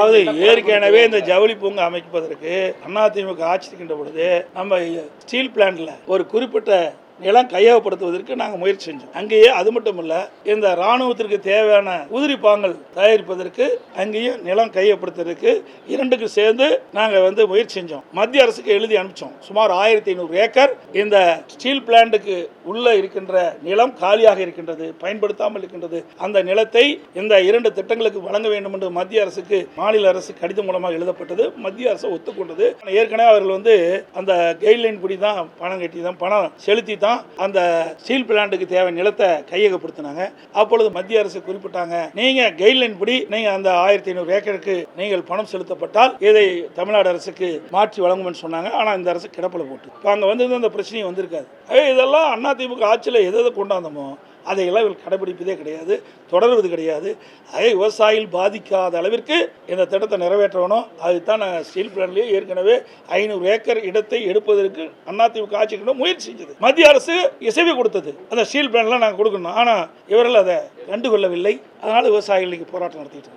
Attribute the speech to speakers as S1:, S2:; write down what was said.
S1: அதாவது ஏற்கனவே இந்த ஜவுளி பூங்கா அமைப்பதற்கு அதிமுக ஆட்சி இருக்கின்ற பொழுது நம்ம ஸ்டீல் பிளான்ட்ல ஒரு குறிப்பிட்ட நிலம் கையகப்படுத்துவதற்கு நாங்கள் முயற்சி செஞ்சோம். அங்கேயே அது மட்டும் இல்லை இந்த ராணுவத்திற்கு தேவையான உதிரி பாங்கள் தயாரிப்பதற்கு அங்கேயும் நிலம் கையகப்படுத்துறதுக்கு இரண்டுக்கு சேர்ந்து நாங்கள் வந்து முயற்சி செஞ்சோம். மத்திய அரசுக்கு எழுதி அனுப்பிச்சோம். சுமார் ஆயிரத்தி ஐநூறு ஏக்கர் இந்த ஸ்டீல் பிளான்ட்டுக்கு உள்ள இருக்கின்ற நிலம் காலியாக இருக்கின்றது பயன்படுத்தாமல் இருக்கின்றது. அந்த நிலத்தை இந்த இரண்டு திட்டங்களுக்கு வழங்க வேண்டும் என்று மத்திய அரசுக்கு மாநில அரசு கடிதம் மூலமாக எழுதப்பட்டது. மத்திய அரசு ஒத்துக்கொண்டது. ஏற்கனவே அவர்கள் வந்து அந்த கைட்லைன் படி தான் பணம் கட்டி தான் பணம் செலுத்தி தான் அந்த ஸ்டீல் பிளான்ட்டுக்கு தேவை நிலத்தை கையகப்படுத்தினாங்க. அப்பொழுது மத்திய அரசு குறிப்பிட்டாங்க நீங்க கைட்லைன் படி நீங்க அந்த ஆயிரத்தி ஐநூறு ஏக்கருக்கு நீங்கள் பணம் செலுத்தப்பட்டால் இதை தமிழ்நாடு அரசுக்கு மாற்றி வழங்கும்னு சொன்னாங்க. ஆனா இந்த அரசு கிடப்பில் போட்டு. இப்போ அங்கே வந்து அந்த பிரச்சனையும் வந்திருக்காது. ஏய், இதெல்லாம் அதிமுக ஆட்சியில் எதை எதை கொண்டாந்தமோ அதையெல்லாம் இவர்கள் கடைபிடிப்பதே கிடையாது தொடர்வது கிடையாது. அதே விவசாயிகள் பாதிக்காத அளவிற்கு இந்த திட்டத்தை நிறைவேற்றணும். அதுதான் நாங்கள் ஸ்டீல் பிளான்லேயே ஏற்கனவே ஐநூறு ஏக்கர் இடத்தை எடுப்பதற்கு அதிமுக ஆட்சிக்கிட்ட முயற்சி செஞ்சது. மத்திய அரசு இசைவு கொடுத்தது. அந்த ஸ்டீல் பிளான்லாம் நாங்கள் கொடுக்கணும். ஆனால் இவர்கள் அதை கண்டுகொள்ளவில்லை. அதனால் விவசாயிகள் இன்றைக்கி போராட்டம் நடத்திட்டு